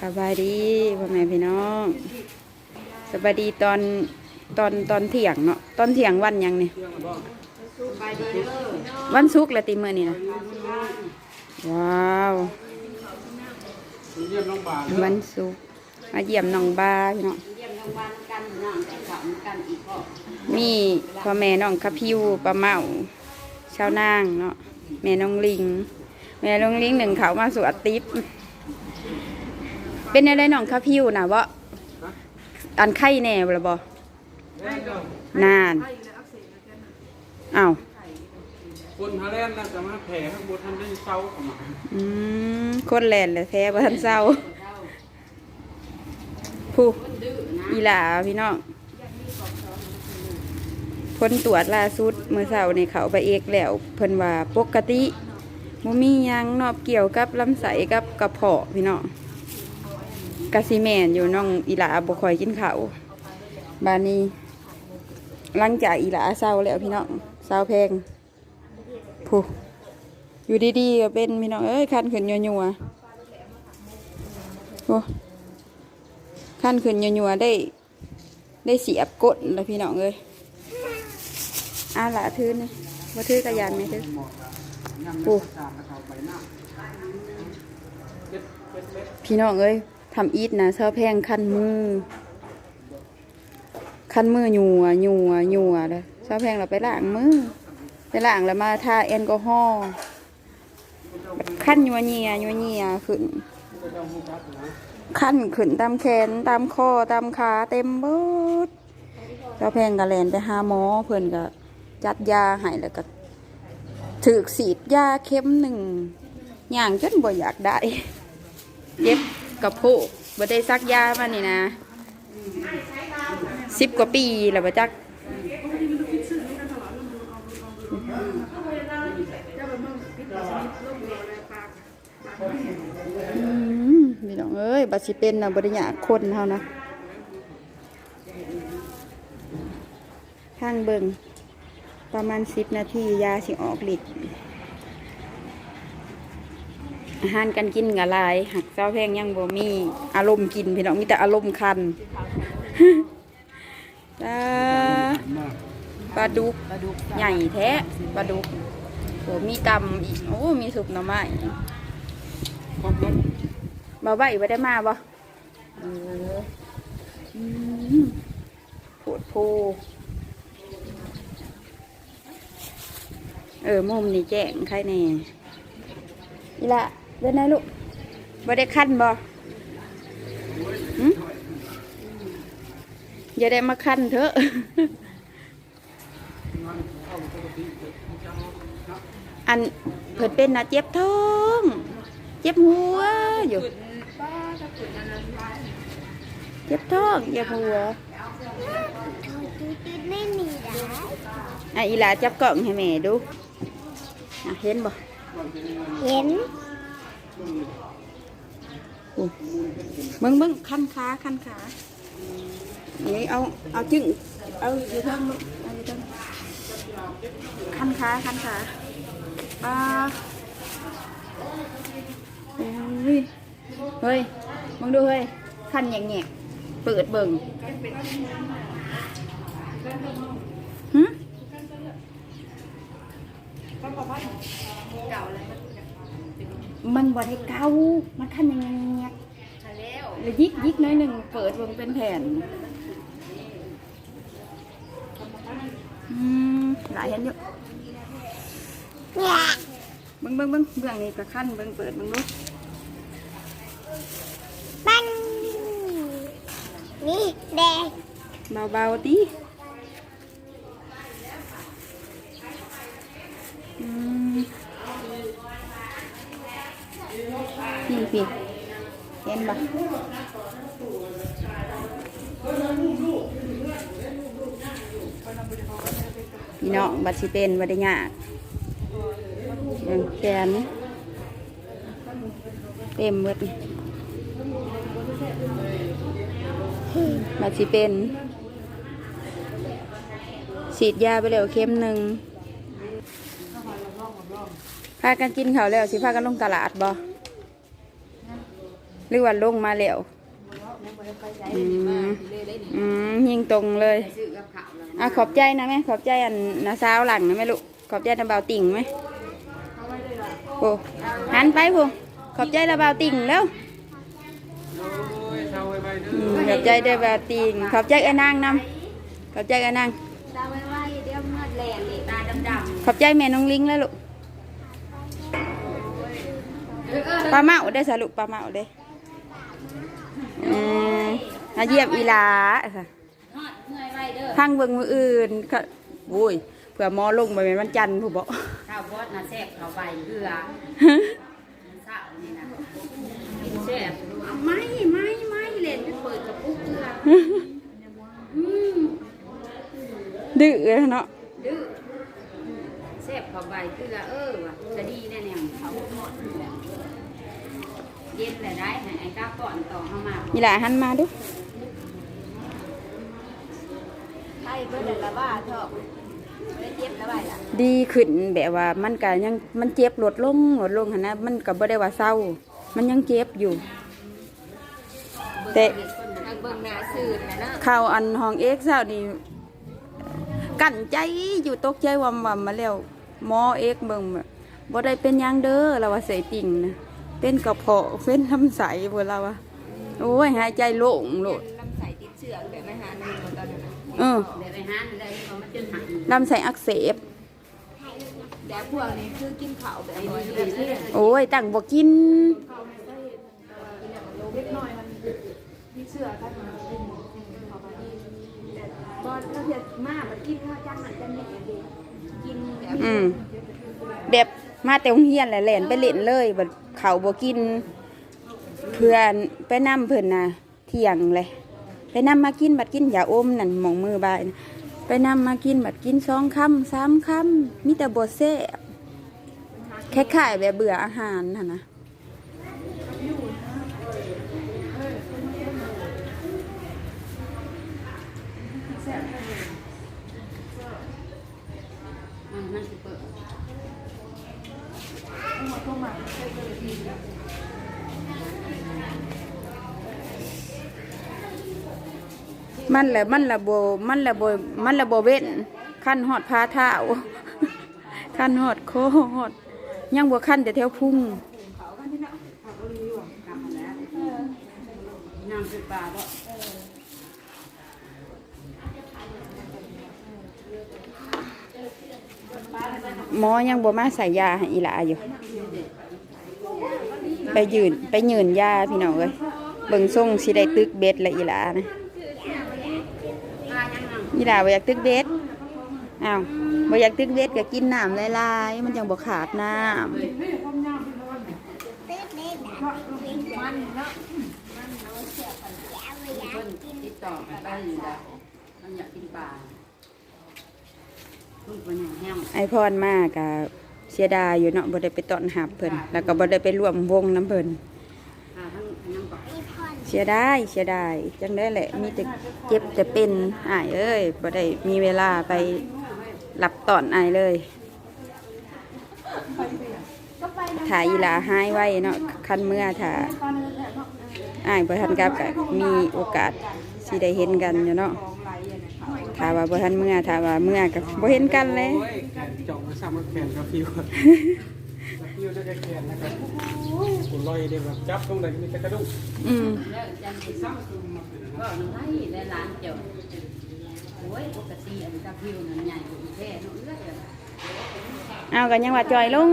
สบายดีพ่อแม่พี่น้องสบายดีตอนตอนตอนเที่ยงเนาะตอนเที่ยงวันยังเนี่ยวันศุกร์ละตีเมื่อนี่นะว้าวมันศุกร์มาเยี่ยมน้องบาพี่น้องเยี่ยมโรงพยาบาลกันน้องแต่เขากันอีกก็มีพ่อแม่น้องคาพิวปลาเมาชาวนางเนาะแม่น้องลิง แม่น้องลิงหนึ่งเขามาสวดติ๊บ เป็นอะไรน้องคาพิวนะวะอันไข่แน่บ่ละบ่นานอ้าวคนฮาแลนด์น่าจะมาแผ่ข้างบนทำได้เศร้าออกมาอืมคนแลนเลยแท้บ่ทันเศร้าผู้อีหลาพี่น้องผลตรวจล่าสุดเมื่อเช้านี่เขาไปเอกแล้วเพิ่นว่าปกติบ่มีหยังเนอบเกี่ยวกับลำไส้กับกระเพาะพี่น้อง กะสิแมนอยู่น้องอีหลาบ่ค่อยกินข้าวบานี้หลังจากอีหลาเศร้าแล้วพี่น้องเศร้าแพงผู้อยู่ดีๆก็เป็นพี่น้องเอ้ยคันขึ้นยัวๆโอ้คันขึ้นยัวๆได้ ได้เสียบกดแล้วพี่น้องเอ้ยอาหละทื้อนี่มาทื้อกระยานไหมทื้อโอ้พี่น้องเอ้ย ทำอีทนะเสื้อแพงคันมือคันมือหยัวยัวยัวเลยเสื้อแพงเราไปล้างมือไปล้างแล้วมาทาแอลกอฮอล์ขั้นยัวเนียยัวเนียขึ้นขั้นขึ้นตามแขนตามคอตามขาเต็มเบิดเจ้าแพงกะแลนไปหาหมอเพิ่อนก็จัดยาให้แล้วก็ถือสีดยาเข็มหนึ่งอย่างจนบ่อยากได้เย็บ กระโพกบ่ได้ซักยามานี่นะสิบกว่าปีแล้วบ่จักมพี่น้องเอ้ยบัดสิเป็นนะบริญาคนเฮานะข้างเบิงประมาณสิบนาทียาสิออกฤทธิ์ อาหารการกินกับลายหักเจ้าแพงยังบ่มีอารมณ์กินพี่น้องมีแต่อารมณ์คันปลาดุกปลาดุกใหญ่แท้ปลาดุกโหมีตำอีกโอ้มีสุปหน่อไม้บ่าวใบบ่ได้มาบ่เอออืมโผดโพเออมุมนี่แจ้งใครแน่อีละ เดินไหนลูกบ่ได้ขั้นบ่อย่าได้มาขั้นเถอะอันเพิ่นเป็นนะเจ็บท้อง เจ็บหัวอยู่เจ็บท้องเจ็บหัวไม่มีได้อะอีหลาจับกล่องให้แม่ดูเห็นบ่เห็น อู้เบิ่งเบิ่งคันขาคันขานี่เอาเอาจึงเอาอยู่เทิงลูกเอาอยู่เทิงคันขาคันขาปลาโอ้ยเฮ้ยมึงดูเฮ้ยคันแงกๆเปิดเบิ่งหึมั นบดให้เกามันขั้นยังไงเนี่ยแล้วยิกยิกน้อยหนึ่งเปิดวงเป็นแผ่นอืมหลายเห็นอยู่เบิ้งเบิ้งเบิ้งเบื้องนี้ก็ขั้นเบิ้งเปิดเบิ้งดูปันนี่แดงเบาๆดิ พี่พี่เห็นปะพี่น้องบัดสิเป็นบัดได้ยากแขนเต็มหมดบัดสิเป็นฉีดยาไปแล้วเข็มหนึ่ง พากันกินเขาวแล้วสิพากันลงตลาดบ่หรือว่าลงมาแล้วอืมอืมยิงตรงเลยซื้อกับข้าวแล้วอะขอบใจนะแม่ขอบใจอันนาสาวหลังนะแม่ลูกขอบใจนะเบาติ่งไหมโอ้หันไปพูขอบใจนะเบาติ่งแล้วอืมขอบใจเด้เบาติ่งขอบใจไอ้นางนำขอบใจไอ้นาง ตาไว้ไว้เดี๋ยวเมื่อแหลนนี่ตาดำขอบใจแม่น้องลิงแล้วลูก ปลาเมาได้อสรุปปลาเมาได้ออืมมาเยี่ยมอีหลาค่ะๆฮอดเมื่อยไว้เด้อพังเบิ่งมืออื่นก็โอ้ยเผื่อหมอลงไปเป็นวันจันทร์ผู้บอกข้าวบดน่ะแซ่บเข้าไปเกลือเศร้านี่นะกินแซ่บเอาไม้ไม้ไม้เล่นไปเปิดกระปุกเกลืออืมดื้อเนาะดื้อแซ่บเข้าไปเกลือเออว่ะจะดีแน่ๆเขาหมดนี่แหละ เย็นเลยได้ให้ไอ้ก้าวก่อนต่อเข้ามาบอกอีหลาหันมาดูไอ้เพื่อนละว่าชอบได้เจ็บละว่าล่ะดีขึ้นแบบว่ามันก็ยังมันเจ็บลดลงลดลงหันนะมันก็บ่ได้ว่าเศร้า มันยังเจ็บอยู่ แต่ไอ้เบิ่งหน้าซื่นนะเนาะข่าวอันห้องเอ็กซ์เช้านี่กั้นใจอยู่ตกใจวำวำมาแล้วหมอเอ็กซ์เบิ่งแบบบ่ได้เป็นหยังเด้อเราว่าเสยติ่งนะ เป็นกระเพาะเป็นลำไส้บ่เราว่าโอ้ยหายใจโล่งโลดลำไส้ติดเชื้อแบบไม่หาหนึ่งตอนนั้นเออเดี๋ยวไปหาเลยเพราะมันจนหักลำไส้อักเสบแต่พวกนี้คือกินข้าวแบบน้อยเลยโอ้ยตั้งบ่กินบอลเราเห็ดมากมันกินข้าวจังหนักจังเนี่ยกินแบบอืมแบบ มาแต่โรงเรียนแหละแหลนไปเล่นเลยบัดเขาบ่กิน เพื่อนไปนํเพิ่นน่ะเที่ยงเลย ไปนํมากินบัดกินอย่าอมนั่นหมองมือบายน่ะไปนํมากินบัดกินสองคำสามคำมีแต่บ่แซ่บคล้ายๆแบบเบื่ออาหารหั่นนะมันมันสิเปิด มันแหละมันละโบมันละโบมันละโบเว้นขั้นฮอดพาเท้าขั้นฮอดโคฮอดยังบ่ขั้นแต่แถวพุ่งน้ำสุปลาบ่ หมอยังบ่มาใส่ยาให้อีหลาอยู่ ไปยืนไปยืนยาพี่น้องเอ้ยเบิ่งทรงสิได้ตึกเบ็ดละอีหลานะนั่งอีหลาบ่อยากตึกเบ็ดอ้าวบ่อยากตึกเบ็ดก็กินน้ำลายๆมันจังบ่ขาดน้ำ เพิ่นติดต่อกัน ไอยู่แล้วมันอยากกินปลาลูกมันยังแห้งไอพรมากก็เสียดายอยู่เนาะบ่ได้ไปตอนรับเพิ่นแล้วก็บ่ได้ไปร่วมวงน้ำเพิ่นปลาทั้งน้ำปลาเสียดายเสียดายจังได้แหละ มีแต่เจ็บแต่เป็นอ้ายเอ้ยบ่ได้มีเวลาไปรับตอนอ้ายเลยถ่ายอีลาหายไว้เนาะคันเมื่อถ้าอ้ายบ่ทันกับก็มีโอกาสสิได้เห็นกันอยู่เนาะ ถ้าว่าบ่ทันเมื่อถ้าว่าเมื่อก็บ่เห็นกันเลยโอ้ยแขนจ่องมาซ้ำกับแขนกับฟิวกับฟิวได้แขนนะครับกูลอยเดี๋ยวแบบจับตรงไหนมีแต่กระดูกอืมเลิกจันทร์ซ้ำก็มันไล่และร้านเจ้าโอ้ยปกติอันตะพิวนั่นใหญ่กว่าอีแท้เนาะเอื้อยอะเอากันยังว่าจอยลง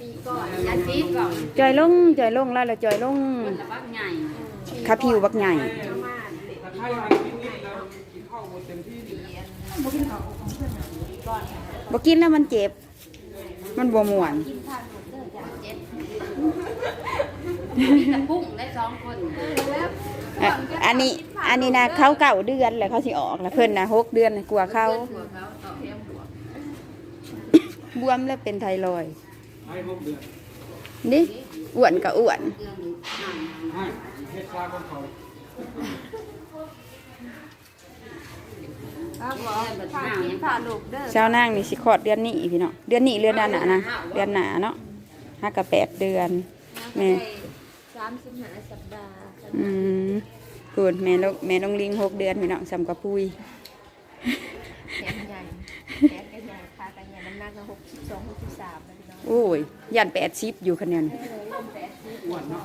ปีก่อนยันปีก่อนจอยลงจอยลงแล้วเราจอยลงมันละบักใหญ่ขาผิวบักใหญ่ บ่กินแล้วมันเจ็บ มันบ่ม่วนเจ็บมีแต่พุ่งได้สองคนแล้วอะอันนี้อันนี้นะเขาเก่าเดือนแล้วเขาสิออกแล้วเพิ่นนะหกเดือนน่ะกลัวเขาเพื่อนหัวเขาต่อเทียมหัวบวมแล้วเป็นไทรอยด์ให้หกเดือนนี่อ้วนก็อ้วนเครื่องนี้นั่ง ให้เฮ็ดชาของเขา เอาบอกแบบนั่งยังผ่าลูกเด้อชาวนางนี่สิคลอดเดือนนี้พี่เนาะเดือนนี้เดือนหน้านะเดือนหน้าเนาะห้ากับแปดเดือน แม่ใส่สามสิบห้าสัปดาห์อืมพูดแม่ลงแม่ลงลิงหกเดือนพี่น้องสำกับปุยแขนใหญ่แขนก็ใหญ่ขาก็ใหญ่น้ำหนักก็หกสิบสองหกสิบสามนะพี่น้องโอ้ยยันแปดสิบอยู่คะแนนอ้วนเนาะ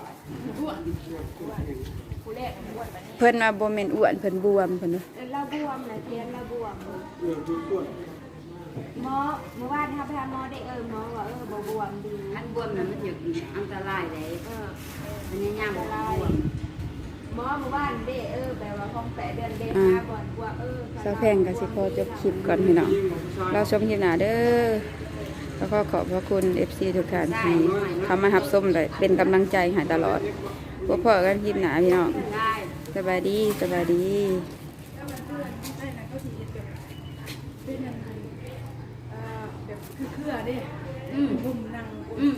ผู้แรกมันอ้วนมานี่เพิ่นว่าบ่แม่นอ้วนเพิ่นบวมเพิ่นว่าเราบวมเลยเทียนเราบวมเออดูอ้วน หมอเมื่อวานถ้าไปหาหมอได้เออหมอว่าเออบ่บวมดีอันบวมน่ะมันอยู่อันตรายเลยเอออันนี้ย่างบวมหมอเมื่อวานเด้เออแปลว่าห้องแปดเดือนเด้มาก่อนกว่าเออสาวแพงก็สิขอจบคลิปก่อนพี่น้องเราชมคลิปหน้าเด้อแล้วก็ขอบพระคุณ FC ทุกท่านที่เข้ามารับชมเลยเป็นกำลังใจให้ตลอดพวกพ่อกันคลิปหน้าพี่น้องได้สบายดีสบายดี อืมอืม